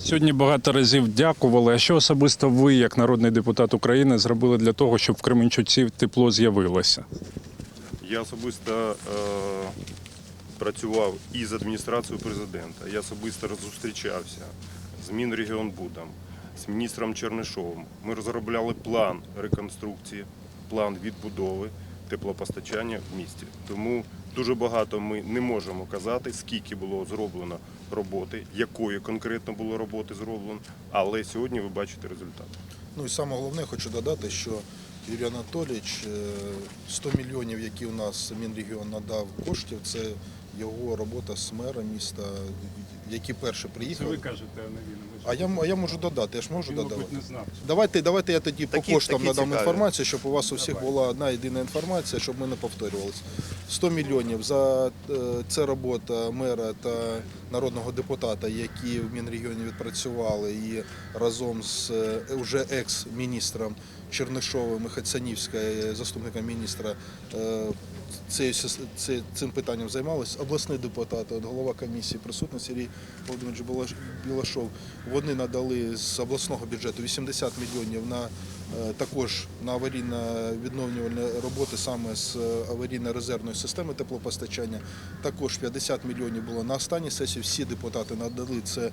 Сьогодні багато разів дякували. А що особисто ви, як народний депутат України, зробили для того, щоб в Кременчуці тепло з'явилося? Я особисто е, працював із адміністрацією президента. Я особисто зустрічався з Мінрегіонбудом, з міністром Чернишовим. Ми розробляли план реконструкції, план відбудови теплопостачання в місті. Тому дуже багато ми не можемо казати, скільки було зроблено роботи, якої конкретно було роботи зроблено, але сьогодні ви бачите результат. Ну і саме головне, хочу додати, що Юрій Анатолійович, е, 100 мільйонів, які у нас Мінрегіон надав коштів, це його робота з мером міста, який перший приїхав. кажете, а не він. А я, а я можу додати, я ж можу додавати. не знав. Давайте, давайте я тоді Такі- по коштам такі надам цікаві. інформацію, щоб у вас у всіх була одна єдина інформація, щоб ми не повторювалися. 100 мільйонів за е, це робота мера та народного депутата, які в Мінрегіоні відпрацювали і разом з е, вже екс-міністром Чернишовим і Хацанівською, заступником міністра, е, цією сис- ці- цим питанням займалися. Обласний депутат, от голова комісії присутній Сергій Володимирович Білашов. Вони надали з обласного бюджету 80 мільйонів на також на аварійно-відновлювальні роботи саме з е, аварійно-резервної системи теплопостачання. Також 50 мільйонів було на останній сесії. Всі депутати надали це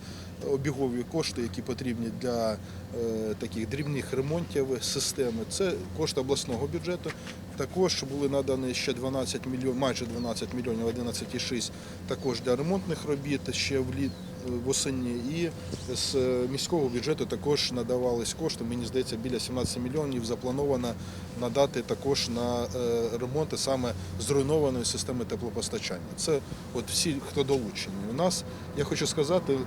обігові кошти, які потрібні для е, таких дрібних ремонтів системи. Це кошти обласного бюджету. Також були надані ще 12 мільйонів, майже 12 мільйонів, 11,6 також для ремонтних робіт ще в літ восені. І з міського бюджету також надавались кошти. Мені здається, біля 17 мільйонів заплановано надати також на е, ремонти саме зруйнованої системи теплопостачання. Це от всі, хто долучені. У нас я хочу сказати,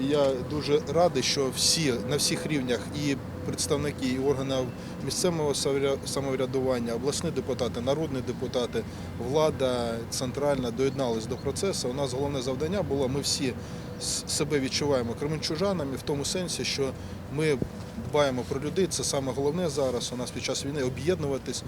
я дуже радий, що всі на всіх рівнях і представники і органів місцевого самовря- самоврядування, обласні депутати, народні депутати, влада центральна доєдналися до процесу. У нас головне завдання було, ми всі себе відчуваємо кременчужанами в тому сенсі, що ми дбаємо про людей. Це саме головне зараз. У нас під час війни об'єднуватись,